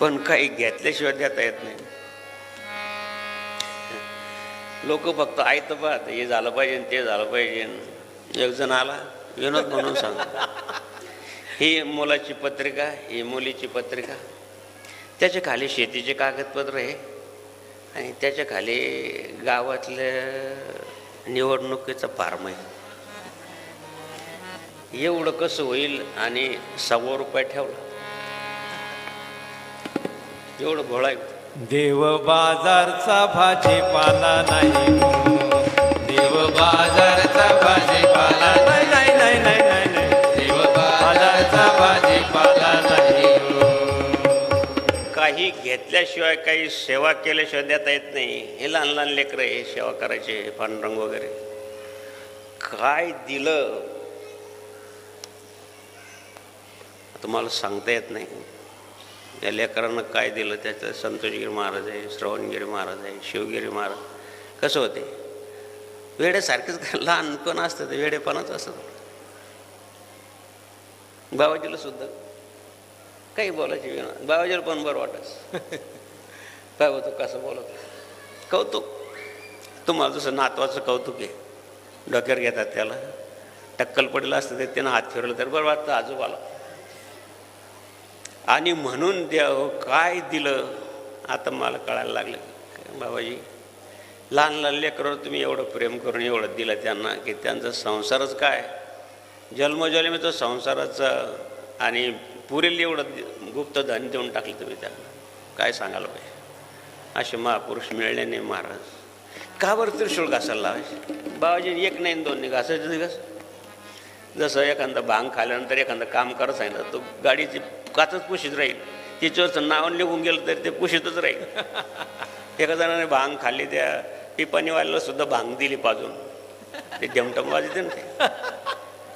पण काही घेतल्याशिवाय देता येत नाही. लोक फक्त ऐकतं पाहत हे झालं पाहिजे ते झालं पाहिजे. एक जण आला विनोद म्हणून सांग ही मुलाची पत्रिका ही मुलीची पत्रिका. त्याच्याखाली शेतीचे कागदपत्र आहे. आणि त्याच्याखाली गावातल्या निवडणुकीचा फार्म आहे. एवढं कसं होईल आणि सव्वा रुपये ठेवला. एवढं भोळा आहे. देव बाजारचा भाजीपाला नाही. देव बाजारचा भाजीपाला नाही. नाही नाही नाही नाही नाही. देव बाजारचा भाजीपाला नाही. काही घेतल्याशिवाय काही सेवा केल्याशिवाय देता येत नाही. हे लहान लहान लेकरं हे सेवा करायचे पांडुरंग वगैरे. काय दिलं? तुम्हाला सांगता येत नाही. या लेकरांना काय दिलं त्याचं संतोषगिरी महाराज आहे श्रवणगिरी महाराज आहे शिवगिरी महाराज कसं होते? वेड्यासारखेच लहानपण असतं ते वेडेपणाच असतं. बाबाजीला सुद्धा काही बोलायची वेळ. बाबाजीला पण बरं वाटत. काय होतं कसं बोलत? कौतुक. तुम्हाला जसं नातवाचं कौतुक आहे डोक्यावर घेतात त्याला. टक्कल पडलं असतं ते त्यानं हात फिरवलं तर बरं वाटतं आजोबाला. आणि म्हणून द्यावं काय दिलं आता मला कळायला लागलं. बाबाजी लहान लहान लेकरावर तुम्ही एवढं प्रेम करून एवढं दिलं त्यांना की त्यांचा संसारच काय? जन्मजन्मी तो संसाराचा आणि पुरेल एवढं गुप्त धन देऊन टाकलं तुम्ही त्यांना. काय सांगायला पाहिजे? असे महापुरुष मिळले नाही महाराज. का बरं त्रिशूळ घासायला लावायचे? बाबाजी एक नाही दोन नाही घासायचं नाही घास जसं एखादा भांग खाल्यानंतर एखादं काम करत सांगितलं तो गाडीची काचच पुशीत राहील. तिच्यावरचं नाव निघून गेलं तर ते पुशीतच राहील. एका जणाने भांग खाल्ली त्या पिपाणीवाल्याला सुद्धा भांग दिली पाजून. ते डमटम वाजते ना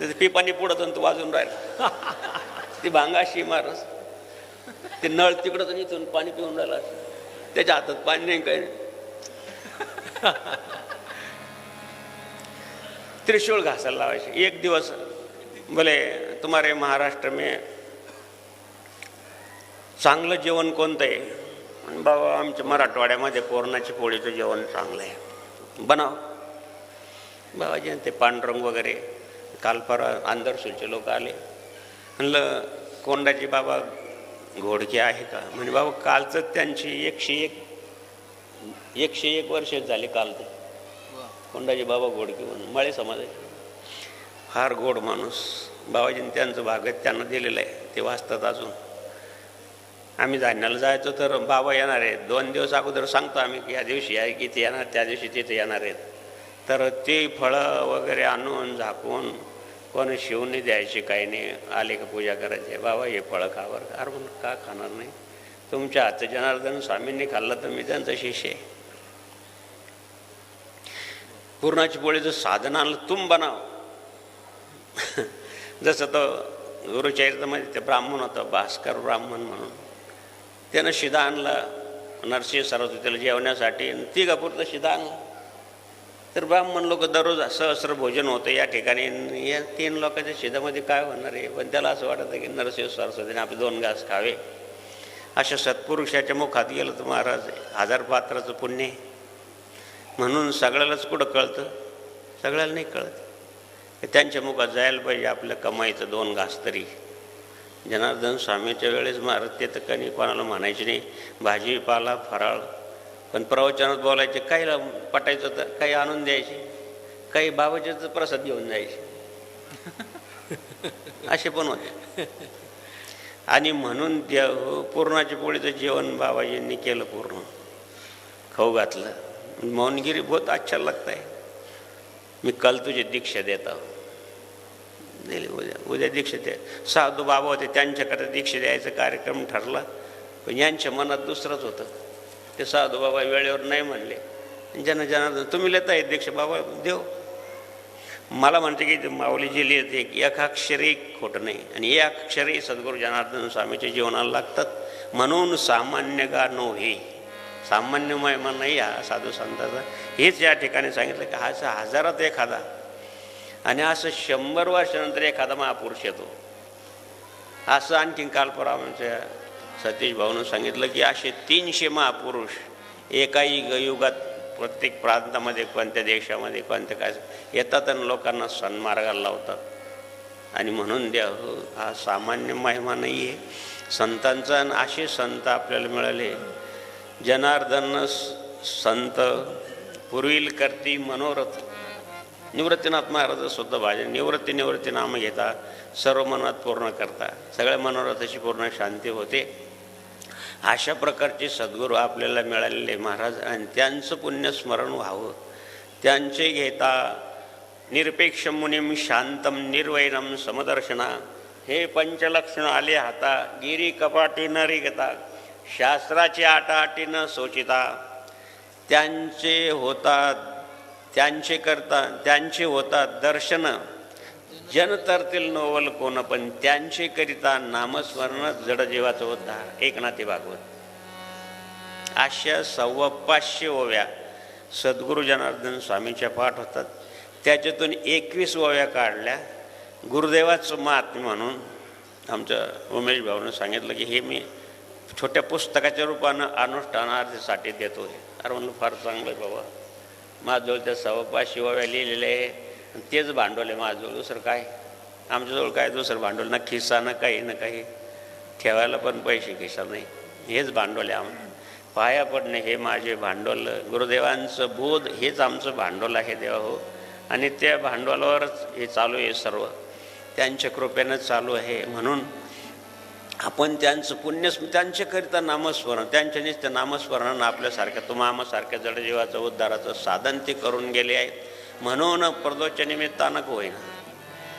ते. पिपाणी पुढं आणि तो वाजून राहिला. ती भांग अशी महाराज ते नळ तिकडं तर इथून पाणी पिऊन राहिला. त्याच्या हातात पाणी नाही काही नाही. त्रिशूळ घासायला लावायचे. एक दिवस बोले तुम्हारे महाराष्ट्र में चांगलं जेवण कोणतं आहे? बाबा आमच्या मराठवाड्यामध्ये पोरणाची पोळीचं जेवण चांगलं आहे. बनाव. बाबाजी ते पांडुरंग वगैरे काल परवा लोक आले. म्हणलं कोंडाजी बाबा घोडके आहे का? म्हणजे बाबा कालचं त्यांची एकशे एक एकशे एक वर्ष झाली काल तर कोंडाजी बाबा घोडके म्हणून मळे समाजाचे. फार गोड माणूस. बाबाजीने त्यांचं भागत त्यांना दिलेलं आहे. ते वाचतात अजून. आम्ही धान्याला जायचो तर बाबा येणार आहेत. दोन दिवस अगोदर सांगतो आम्ही की या दिवशी आहे की ते येणार त्या दिवशी तिथे येणार आहेत. तर ते फळं वगैरे आणून झाकून कोणी शिवणी द्यायची काही नाही. आले का पूजा करायची. बाबा हे फळं खावर अरे म्हणून का खाणार नाही? तुमच्या हातचं जनार्दन स्वामींनी खाल्लं तर मी त्यांचा शिष्य आहे. पूर्णाची पोळीचं साधन आणलं तुम बनाव. जसं तो गुरुचरित्रामध्ये ते ब्राह्मण होतं भास्कर ब्राह्मण म्हणून. त्यानं शिदा आणला. नरसिंह सरस्वतीला जेवण्यासाठी आणि तिघापुरतं शिदा आणला. तर ब्राह्मण लोक दररोज सहस्र भोजन होतं या ठिकाणी. या तीन लोकांच्या शिदामध्ये काय होणार आहे? पण त्याला असं वाटतं की नरसिंह सरस्वतीने आपले दोन घास खावे. अशा सत्पुरुषाच्या मुखात गेलं तर महाराज हजार पात्राचं पुण्य आहे. म्हणून सगळ्यालाच कुठं कळतं? सगळ्याला नाही कळत. त्यांच्या मुखात जायला पाहिजे आपल्या कमाईचं दोन घास तरी. जनार्दन स्वामीच्या वेळेस महाराज ते तर कधी कोणाला म्हणायचे नाही. भाजीपाला फराळ. पण प्रवचनात बोलायचे काही पटायचं तर काही आणून द्यायचे. काही बाबाच्याच प्रसाद घेऊन जायचे. असे पण होते. आणि म्हणून त्या पूर्णाच्या पोळीचं जेवण बाबाजींनी केलं पूर्ण. खाऊ घातलं. मौनगिरी बहुत अच्छा लगता है मी कल तुझे दीक्षा देता दिली. उद्या उद्या दीक्षा द्या. साधू बाबा होते त्यांच्याकडे दीक्षा द्यायचा कार्यक्रम ठरला. पण यांच्या मनात दुसरंच होतं. ते साधू बाबा वेळेवर नाही म्हणले. जन जनार्दन तुम्ही लेता आहे दीक्षा बाबा देव. मला म्हणते की माऊली जी लिहिते की एक अक्षरही खोटं नाही. आणि एक अक्षरही सद्गुरू जनार्दन स्वामीच्या जीवनाला लागतात. म्हणून सामान्य गा नो हे. सामान्यमय महिमा नाही हा साधू संताचा. हेच या ठिकाणी सांगितलं की हा हजारात एखादा आणि असं शंभर वर्षानंतर एखादा महापुरुष येतो. असं आणखीन काल सतीश भाऊनं सांगितलं की असे तीनशे महापुरुष एकाही युगात प्रत्येक प्रांतामध्ये कोणत्या देशामध्ये कोणत्या काय येतात आणि लोकांना सन्मार्गाला लावतात. आणि म्हणून द्या हो हा सामान्य महिमा नाही आहे संतांचा आणि असे संत आपल्याला मिळाले. जनार्दन स- संत पूर्वील करती मनोरथ निवृत्तीनाथ महाराज सुद्धा भाजन निवृत्ती निवृत्ती नाम घेता सर्व मनात पूर्ण करता. सगळ्या मनोरथाची पूर्ण शांती होते. अशा प्रकारचे सद्गुरू आपल्याला मिळालेले महाराज आणि त्यांचं पुण्यस्मरण व्हावं. त्यांचे घेता निरपेक्ष मुनिम शांतम निर्वैरम समदर्शना. हे पंचलक्षण आले हाता गिरी कपाटी न रिगता शास्त्राची आटाआटी न सोचिता. त्यांचे होतात त्यांचे करता त्यांचे होतात दर्शन. जन तरतील नोवल कोण पण त्यांचे करिता नामस्मरण जडजीवाचं उद्धार. एकनाथी भागवत. अशा सव्वा पाचशे ओव्या सद्गुरू जनार्दन स्वामीच्या पाठ होतात. त्याच्यातून एकवीस ओव्या काढल्या. गुरुदेवाचं महात्म्य म्हणून आमच्या उमेश भाऊनं सांगितलं की हे मी छोट्या पुस्तकाच्या रूपानं अनुष्ठानार्थीसाठी देतो अरे म्हणलं फार चांगलं आहे बाबा. माझ्याजवळ त्या सव्वा पाचशे ओव्या आहे. आणि तेच भांडवल आहे माझ्याजवळ. दुसरं काय? आमच्याजवळ काय दुसरं भांडवल? ना खिस्सा ना काही ना काही. ठेवायला पण पैसे खिसा नाही. हेच भांडवल आहे आम पाया पडणे हे माझे भांडवल. गुरुदेवांचं बोध हेच आमचं भांडवल आहे देवा हो. आणि त्या भांडवलावरच हे चालू आहे सर्व. त्यांच्या कृपेनं चालू आहे. म्हणून आपण त्यांचं पुण्यस्म त्यांच्याकरिता नामस्मरण त्यांच्या त्या नामस्मरणानं आपल्यासारख्या तुमामासारख्या जडजीवाचं उद्धाराचं साधन ते करून गेले आहेत. म्हणून प्रदोषच्या निमित्तानं होईना?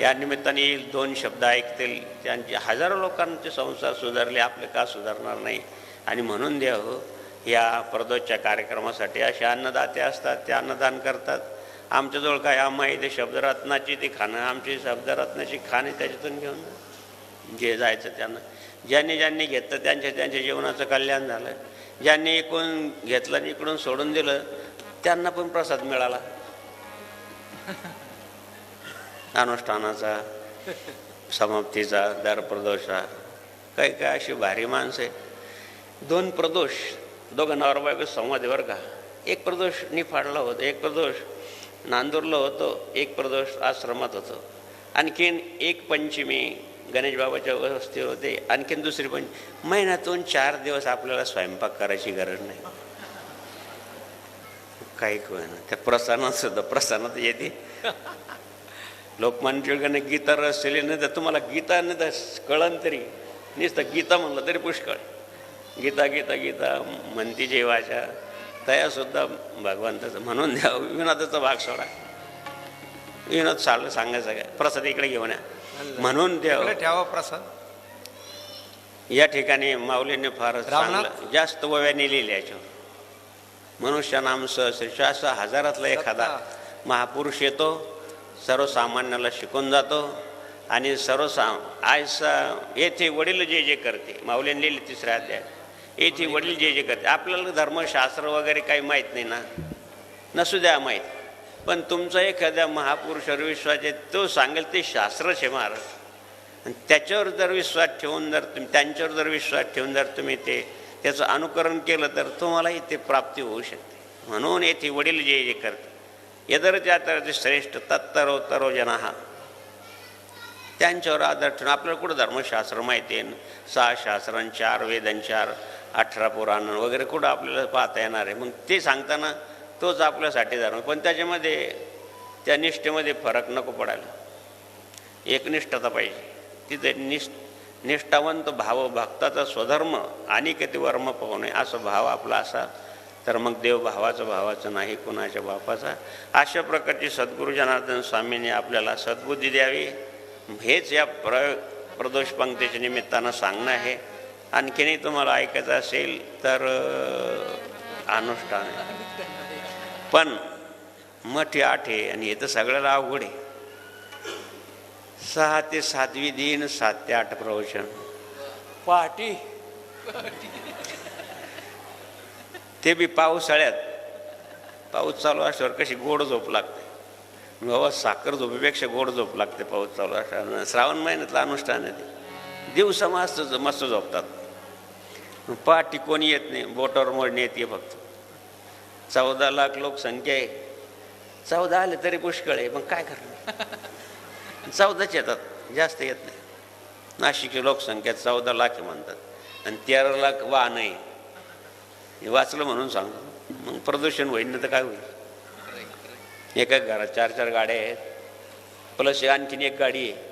या निमित्ताने दोन शब्द ऐकतील. त्यांचे हजारो लोकांचे संसार सुधारले आपले का सुधारणार नाही? आणि म्हणून द्या हो या प्रदोषच्या कार्यक्रमासाठी असे अन्नदाते असतात ते अन्नदान करतात. आमच्याजवळ काय आम्हा ते शब्दरत्नाची ती खाणं आमची शब्दरत्नाची खाणे त्याच्यातून घेऊन जे जायचं त्यांना. ज्यांनी ज्यांनी घेतलं त्यांच्या त्यांच्या जीवनाचं कल्याण झालं. ज्यांनी इकडून घेतलं आणि इकडून सोडून दिलं त्यांना पण प्रसाद मिळाला. अनुष्ठानाचा समाप्तीचा दर प्रदोषा काही काय अशी भारी माणसं आहे दोन प्रदोष दोघं नवरबायको संवाद बरं का. एक प्रदोष निफाडला होतं एक प्रदोष नांदूरला होतो एक प्रदोष आश्रमात होतो. आणखीन एक पंचमी गणेश बाबाच्या होते आणखीन दुसरी पण महिन्यातून चार दिवस आपल्याला स्वयंपाक करायची गरज नाही. काही ना त्या प्रसानात सुद्धा प्रसानात येते. लोकमान्य टिळकाने गीता रस दिली नाही तर तुम्हाला गीता नाही तर कळण तरी. नुसतं गीता म्हणलं तरी पुष्कळ. गीता गीता गीता म्हणती जेवाच्या तयासुद्धा भगवंताचं म्हणून द्या विनोदाचा भाग सोडा. विनोद चाललं सांगायचं काय? प्रसाद इकडे घेऊन या. म्हणून इकडे ठेवा प्रसाद. या ठिकाणी माऊलीने फारच जास्त वव्याने लिहिले याच्यावर. मनुष्य नाम सहस्र असा हजारातला एखादा महापुरुष येतो सर्वसामान्याला शिकून जातो आणि सर्वसा आयसा येथे वडील जे जे करते माऊलीने लिहिले तिसऱ्या अध्याय येथे वडील जे जे करते आपल्याला धर्मशास्त्र वगैरे काही माहीत नाही ना? नसू द्या माहीत. पण तुमचा एखाद्या महापुरुषावर विश्वास आहे तो सांगेल ते शास्त्रच आहे महाराज. आणि त्याच्यावर जर विश्वास ठेवून जर तुम्ही त्यांच्यावर जर विश्वास ठेवून जर तुम्ही ते त्याचं अनुकरण केलं तर तुम्हालाही ते प्राप्ती होऊ शकते. म्हणून येथे वडील जे जे करते यदर त्या तर श्रेष्ठ तत्तरो तरो जना. हा त्यांच्यावर आधार ठेवून आपल्याला कुठं धर्मशास्त्र माहिती आहे? सहा शास्त्रां चार अठरा पुराण वगैरे कुठं आपल्याला पाहता येणार आहे? मग ते सांगताना तोच आपल्यासाठी धर्म पण त्याच्यामध्ये त्या निष्ठेमध्ये फरक नको पडायला. एकनिष्ठता पाहिजे. तिथे निष्ठ निष्ठावंत भाव भक्ताचा स्वधर्म आणि किती वर्म पाहू नये असं भाव आपला असा. तर मग देव भावाचं भावाचं नाही कुणाच्या बापाचा. अशा प्रकारची सद्गुरू जनार्दन स्वामींनी आपल्याला सद्बुद्धी द्यावी. हेच या प्र प्रदोष पंक्तीच्या निमित्तानं सांगणं आहे. आणखीनही तुम्हाला ऐकायचं असेल तर अनुष्ठान पण मठी आठ आहे आणि हे तर सगळ्याला अवघड आहे. सहा ते सातवी दिन सात ते आठ प्रवचन. पहाटी ते बी पावसाळ्यात. पाऊस चालू असल्यावर कशी गोड झोप लागते. बाबा साखर झोपेपेक्षा गोड झोप लागते पाऊस चालू असल्यावर. श्रावण महिन्यातलं अनुष्ठान आहे ते. दिवसा मस्त मस्त झोपतात. पाठी कोणी येत नाही बोटावर मोडणे येते फक्त. चौदा लाख लोकसंख्या आहे. चौदा आले तरी पुष्कळ आहे मग काय करणार? चौदाच येतात जास्त येत नाही. नाशिकची लोकसंख्या चौदा लाख आहे म्हणतात आणि तेरा लाख वाहन आहे. हे वाचलं म्हणून सांगतो. मग प्रदूषण होईल ना तर काय होईल? एका घरात चार चार गाड्या आहेत. प्लस आणखीन एक गाडी आहे.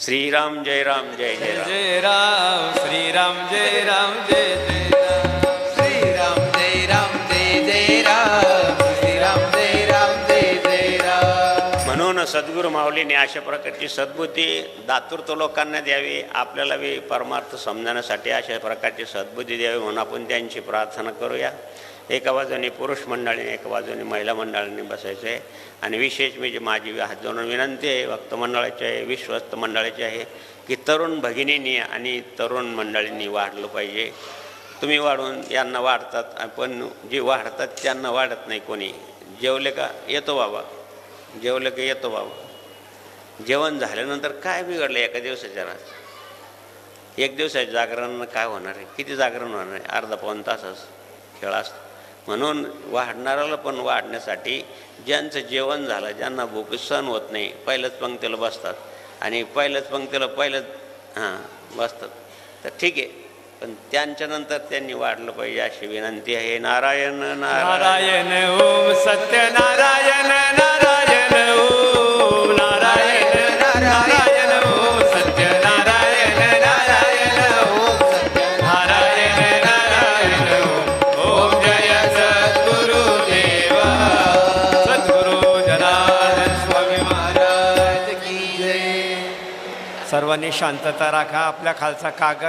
श्रीराम जय राम जय जय राम. जय राम श्रीराम जय राम जय सद्गुरू माऊलीने अशा प्रकारची सद्बुद्धी दातृत्व लोकांना द्यावी आपल्याला बी परमार्थ समजण्यासाठी अशा प्रकारची सद्बुद्धी द्यावी म्हणून आपण त्यांची प्रार्थना करूया. एका बाजूने पुरुष मंडळीने एका बाजूने महिला मंडळाने बसायचं आहे आणि विशेष म्हणजे माझी हात जोडून विनंती आहे भक्त मंडळाची आहे विश्वस्त मंडळाची आहे की तरुण भगिनींनी आणि तरुण मंडळींनी वाढलं पाहिजे. तुम्ही वाढून यांना वाढतात पण जे वाढतात त्यांना वाढत नाही कोणी. जेवले का? येतो बाबा. जेवलं का येतो बाबा. जेवण झाल्यानंतर काय बिघडलं एका दिवसाच्या रात? एक दिवसाच्या जागरणानं काय होणार आहे? किती जागरण होणार आहे? अर्धा पाऊन तासच खेळ असतो. म्हणून वाढणाऱ्याला पण वाढण्यासाठी ज्यांचं जेवण झालं ज्यांना भूक सहन होत नाही पहिल्याच पंक्तीला बसतात. आणि पहिल्याच पंक्तीला पहिलंच हां बसतात. तर ठीक आहे. पण त्यांच्यानंतर त्यांनी वाढलं पाहिजे अशी विनंती आहे. नारायण नारायण. ओम सत्यनारायण सर्वांनी शांतता राखा आपल्या खालचा कागद